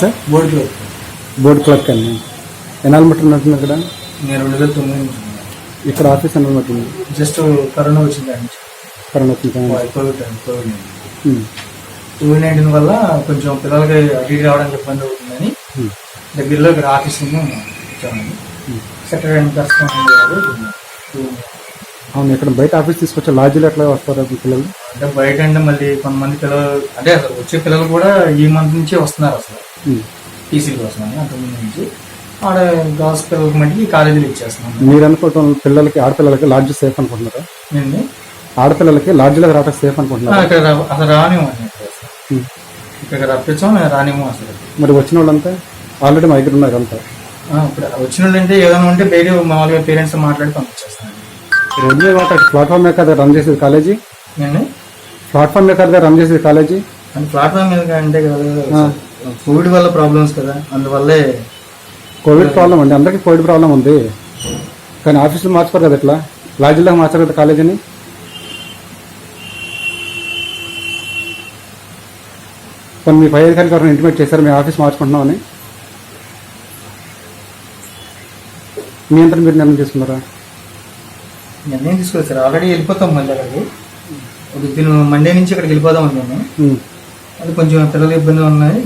Sir board clerk board clerk అండి. ఎన్నాళ్ళు మట్టి ఉన్నట్టుంది ఇక్కడ? నేను రెండు వేల తొమ్మిది నుంచి. ఇక్కడ ఆఫీస్ ఎన్నాళ్ళు మట్టింది జస్ట్ కరోనా వచ్చింది అండి. కరోనా వచ్చిన time covid covid covid nineteen వల్ల కొంచెం పిల్లలకి ఇటు రావడానికి ఇబ్బంది అవుతుందని దగ్గరలో ఇక్కడ ఆఫీస్ ఉమ్. సెక్రటరీ వెంకటేశ్వర గారు. అవును ఇక్కడ బయట ఆఫీస్ తీసుకొచ్చే లాడ్జీలు ఎట్లా వస్తారు మీ పిల్లలు? అంటే బయట అంటే మళ్ళీ కొంతమంది పిల్లలు అంటే అసలు వచ్చే పిల్లలు కూడా ఈ మంత్ నుంచే వస్తున్నారు అసలు. టీసీల కోసం అని అంతకుముందు నుంచి. ఆడ గర్ల్స్ పిల్లలకి మటుకి కాలేజీలు ఇచ్చేస్తున్నాం మీరు అనుకోవటం పిల్లలకి ఆడపిల్లలకి లాడ్జ్ సేఫ్ అనుకుంటున్నారా? నేను ఆడపిల్లలకి లాడ్జ్లకు రావటం సేఫ్ అనుకుంటున్నారా? ఇక్కడ రా- అసలు రానివ్వం ఇక్కడ అసలు. ఇక్కడ రప్పించాం రానివ్వం అసలు. మరి వచ్చిన వాళ్ళంతా ఆల్రెడీ మా దగ్గర ఉన్నారు అంతా. ఆ, ఇప్పుడు వచ్చిన వాళ్ళు అంటే ఏదైనా ఉంటే బయట మామూలుగా పేరెంట్స్ మాట్లాడి పంపించేస్తాను రెడ్మీ వాటర్ ప్లాట్ఫామ్ కదా రన్ చేసేది కాలేజీ? ప్లాట్ఫామ్ కదా రన్ చేసేది కాలేజీ? అంటే ప్లాట్ఫామ్ మీద అంటే కదా కోవిడ్ వల్ల ప్రాబ్లమ్స్ కదా అందువల్లే కోవిడ్ ప్రాబ్లం అండి అందరికీ కోవిడ్ ప్రాబ్లం ఉంది. కానీ ఆఫీసులు మార్చుకోరు కదా ఇట్లా లాడ్జీలకు మార్చారు కదా కాలేజీని? కొన్ని మీ పై అధికారికి ఎవరైనా ఇంటిమేట్ చేశారు? మీ ఆఫీస్ మార్చుకుంటున్నామని? మీ అంతా మీరు నిర్ణయం తీసుకున్నారా? నిర్ణయం సార్. ఆల్రెడీ వెళ్ళిపోతాం మళ్ళీ అక్కడికి. ఒక మండే నుంచి ఇక్కడికి వెళ్ళిపోదాం నేను. ఉమ్. అది కొంచెం పిల్లలు ఇబ్బంది ఉన్నాయి.